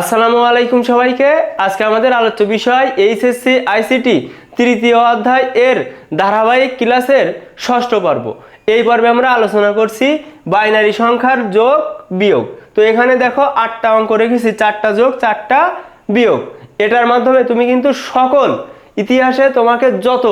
আসসালামু আলাইকুম সবাইকে। আজকে আমাদের আলোচ্য বিষয় এইচএসসি আইসিটি তৃতীয় অধ্যায় এর ধারাবাহিক ক্লাসের ষষ্ঠ পর্ব। এই পর্বে আমরা আলোচনা করছি বাইনারি সংখ্যার যোগ, বিয়োগ। তো এখানে দেখো আটটা অঙ্ক রেখেছি, চারটা যোগ, চারটা বিয়োগ। এটার মাধ্যমে তুমি কিন্তু সকল ইতিহাসে তোমাকে যত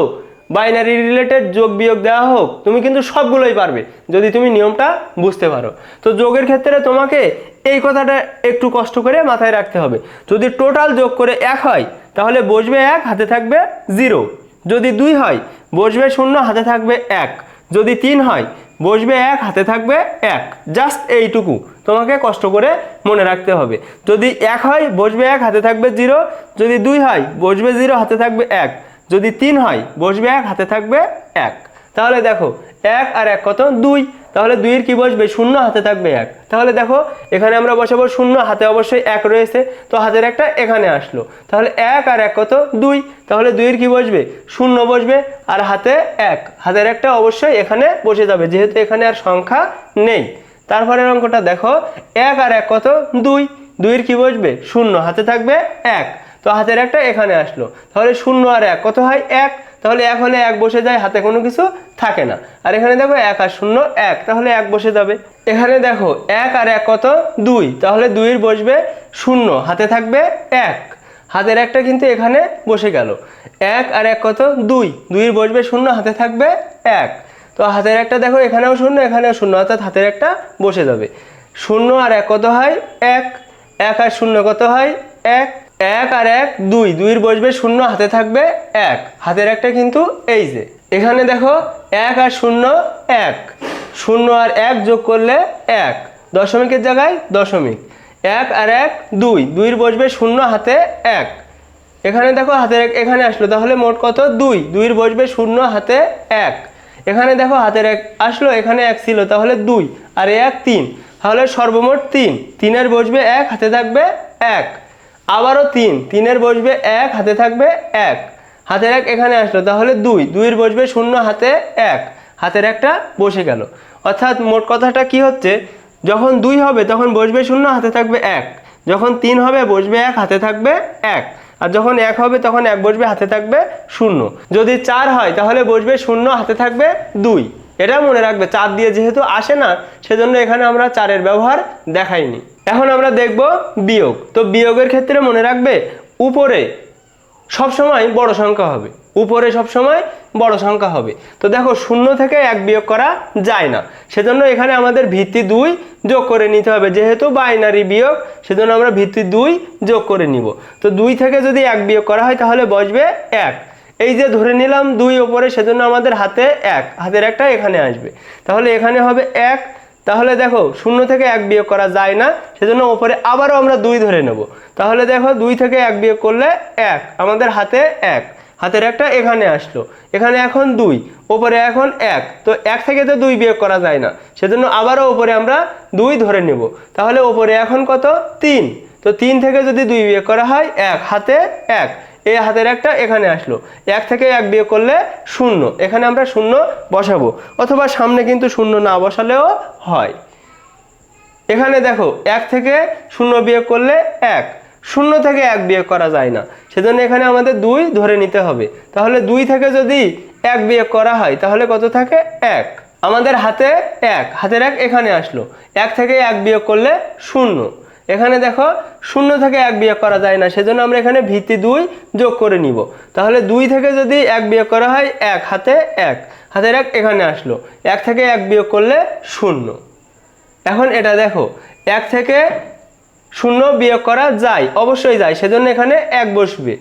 বাইনারি রিলেটেড যোগ বিয়োগ দেওয়া হোক, তুমি কিন্তু সবগুলোই পারবে, যদি তুমি নিয়মটা বুঝতে পারো। তো যোগের ক্ষেত্রে তোমাকে এই কথাটা একটু কষ্ট করে মাথায় রাখতে হবে। যদি টোটাল যোগ করে এক হয়, তাহলে বসবে এক, হাতে থাকবে জিরো যদি দুই হয়, বসবে শূন্য, হাতে থাকবে এক। যদি তিন হয়, বসবে এক, হাতে থাকবে এক। জাস্ট এইটুকু তোমাকে কষ্ট করে মনে রাখতে হবে। যদি এক হয়, বসবে এক, হাতে থাকবে জিরো যদি দুই হয়, বসবে জিরো হাতে থাকবে এক। যদি তিন হয়, বসবে এক, হাতে থাকবে এক। তাহলে দেখো, এক আর এক কত? দুই। তাহলে দুইয়ের কি বসবে? শূন্য, হাতে থাকবে এক। তাহলে দেখো, এখানে আমরা বসাবো শূন্য, হাতে অবশ্যই এক রয়েছে। তো হাতের একটা এখানে আসলো। তাহলে এক আর এক কত? দুই। তাহলে দুইয়ের কি বসবে? শূন্য বসবে আর হাতে এক। হাতের একটা অবশ্যই এখানে বসে যাবে, যেহেতু এখানে আর সংখ্যা নেই। তারপরের অঙ্কটা দেখো, এক আর এক কত? দুই। দুইয়ের কি বসবে? শূন্য, হাতে থাকবে এক। তো হাতের একটা এখানে আসলো। তাহলে শূন্য আর এক, কত হয় এক? তাহলে এক হলে এক বসে যায়, হাতে কোনো কিছু থাকে না। আর এখানে দেখো এক আর শূন্য এক, তাহলে এক বসে যাবে। এখানে দেখো এক আর এক কত? দুই। তাহলে দুইয়ের বসবে শূন্য, হাতে থাকবে এক। হাতের একটা কিন্তু এখানে বসে গেল। এক আর এক কত? দুই। দুইয়ের বসবে শূন্য, হাতে থাকবে এক। তো হাতের একটা দেখো এখানেও শূন্য এখানেও শূন্য, অর্থাৎ হাতের একটা বসে যাবে। শূন্য আর এক কত হয়? এক। এক আর শূন্য কত হয়? এক। এক আর এক দুই। দুইয়ের বসবে শূন্য, হাতে থাকবে এক। হাতের একটা কিন্তু এই যে। এখানে দেখো এক আর শূন্য এক। শূন্য আর এক যোগ করলে এক। দশমিকের জায়গায় দশমিক। এক আর এক দুই। দুইয়ের বসবে শূন্য, হাতে এক। এখানে দেখো হাতের এক এখানে আসলো। তাহলে মোট কত? দুই। দুইয়ের বসবে শূন্য, হাতে এক। এখানে দেখো হাতের এক আসলো। এখানে এক ছিল। তাহলে দুই। আর এক তিন। তাহলে সর্বমোট তিন। তিনের বসবে এক, হাতে থাকবে এক। আবারও তিন। তিনের বসবে এক, হাতে থাকবে এক। হাতের এক এখানে আসলো, তাহলে দুই। দুইয়ের বসবে শূন্য, হাতে এক। হাতের একটা বসে গেল। অর্থাৎ মোট কথাটা কি হচ্ছে? যখন দুই হবে, তখন বসবে শূন্য, হাতে থাকবে এক। যখন তিন হবে, বসবে এক, হাতে থাকবে এক। আর যখন এক হবে, তখন এক বসবে, হাতে থাকবে শূন্য। যদি চার হয়, তাহলে বসবে শূন্য, হাতে থাকবে দুই। এটা মনে রাখবে চার দিয়ে যেহেতু আসে না, সেজন্য এখানে আমরা চারের ব্যবহার দেখাইনি। এখন আমরা দেখব বিয়োগ। তো বিয়োগের ক্ষেত্রে মনে রাখবে উপরে সবসময় বড় সংখ্যা হবে। উপরে সবসময় বড় সংখ্যা হবে। তো দেখো, শূন্য থেকে এক বিয়োগ করা যায় না। সেজন্য এখানে আমাদের ভিত্তি দুই যোগ করে নিতে হবে। যেহেতু বাইনারি বিয়োগ, সেজন্য আমরা ভিত্তি দুই যোগ করে নিব। তো দুই থেকে যদি এক বিয়োগ করা হয়, তাহলে বসবে এক। এই যে ধরে নিলাম দুই ওপরে, সেজন্য আমাদের হাতে এক, হাতের একটা এখানে আসবে। তাহলে এখানে হবে এক, তাহলে দেখো শূন্য থেকে এক বিয়োগ করা যায় না, সেজন্য ওপরে আবারও আমরা দুই ধরে নেব। তাহলে দেখো দুই থেকে এক বিয়োগ করলে এক, আমাদের হাতে এক, হাতের একটা এখানে আসলো। এখানে এখন দুই, ওপরে এখন এক, তো এক থেকে তো দুই বিয়োগ করা যায় না, সেজন্য আবারও ওপরে আমরা দুই ধরে নেব। তাহলে ওপরে এখন কত? তিন, তো তিন থেকে যদি দুই বিয়োগ করা হয়, এক, হাতে এক। এই হাতের একটা এখানে আসলো। এক থেকে এক বিয়োগ করলে শূন্য। এখানে আমরা শূন্য বসাবো। অথবা সামনে কিন্তু শূন্য না বসালেও হয়। এখানে দেখো, এক থেকে শূন্য বিয়োগ করলে এক। শূন্য থেকে এক বিয়োগ করা যায় না। সেজন্য এখানে আমাদের দুই ধরে নিতে হবে। তাহলে দুই থেকে যদি এক বিয়োগ করা হয়, তাহলে কত থাকে? এক। আমাদের হাতে এক, হাতের এক এখানে আসলো। এক থেকে এক বিয়োগ করলে শূন্য। এখানে দেখো শূন্য থেকে এক বিয়োগ করা যায় না, সেজন্য আমরা এখানে ভিত্তি দুই যোগ করে নিব। তাহলে দুই থেকে যদি এক বিয়োগ করা হয়, এক হাতে এক, হাতের এক এখানে আসলো। এক থেকে এক বিয়োগ করলে শূন্য। এখন এটা দেখো, এক থেকে শূন্য বিয়োগ করা যায়, অবশ্যই যায়, সেজন্য এখানে এক বসবে।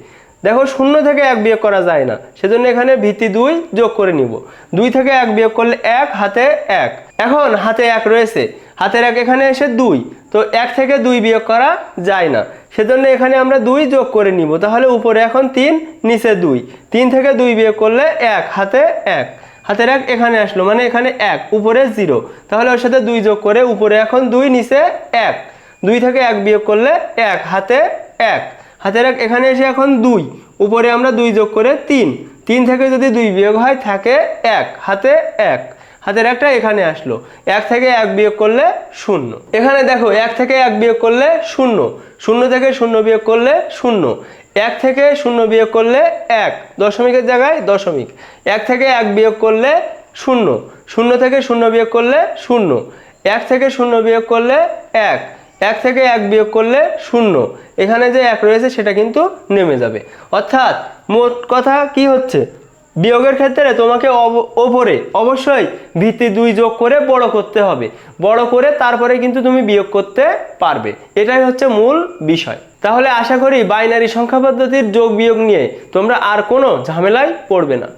দেখো শূন্য থেকে এক বিয়োগ করা যায় না, সেজন্য এখানে ভিত্তি দুই যোগ করে নিব। দুই থেকে এক বিয়োগ করলে এক, হাতে এক। এখন হাতে এক রয়েছে হাতের এক এখানে এসে দুই। তো এক থেকে দুই বিয়োগ করা যায় না। সেজন্য এখানে আমরা দুই যোগ করে নিব। তাহলে উপরে এখন তিন, নিচে দুই। তিন থেকে দুই বিয়োগ করলে এক, হাতে এক। হাতের এক এখানে আসলো মানে এখানে এক, উপরে জিরো। তাহলে ওর সাথে দুই যোগ করে উপরে এখন দুই, নিচে এক। দুই থেকে এক বিয়োগ করলে এক, হাতে এক। হাতের এক এখানে এসে এখন দুই। উপরে আমরা দুই যোগ করে তিন। তিন থেকে যদি দুই বিয়োগ হয়, থাকে এক, হাতে এক। হাতের একটা এখানে আসলো। এক থেকে এক বিয়োগ করলে শূন্য। এখানে দেখো, এক থেকে এক বিয়োগ করলে শূন্য। শূন্য থেকে শূন্য বিয়োগ করলে শূন্য। এক থেকে শূন্য বিয়োগ করলে এক। দশমিকের জায়গায় দশমিক। এক থেকে এক বিয়োগ করলে শূন্য। শূন্য থেকে শূন্য বিয়োগ করলে শূন্য। এক থেকে শূন্য বিয়োগ করলে এক। এক থেকে এক বিয়োগ করলে শূন্য। এখানে যে এক রয়েছে, সেটা কিন্তু নেমে যাবে। অর্থাৎ মোট কথা কি হচ্ছে? বিয়োগের ক্ষেত্রে তোমাকে ওপরে অবশ্যই ভিত্তি দুই যোগ করে বড় করতে হবে। বড় করে তারপরে কিন্তু তুমি বিয়োগ করতে পারবে। এটাই হচ্ছে মূল বিষয়। তাহলে আশা করি বাইনারি সংখ্যা পদ্ধতির যোগ বিয়োগ নিয়ে তোমরা আর কোনো ঝামেলায় পড়বে না।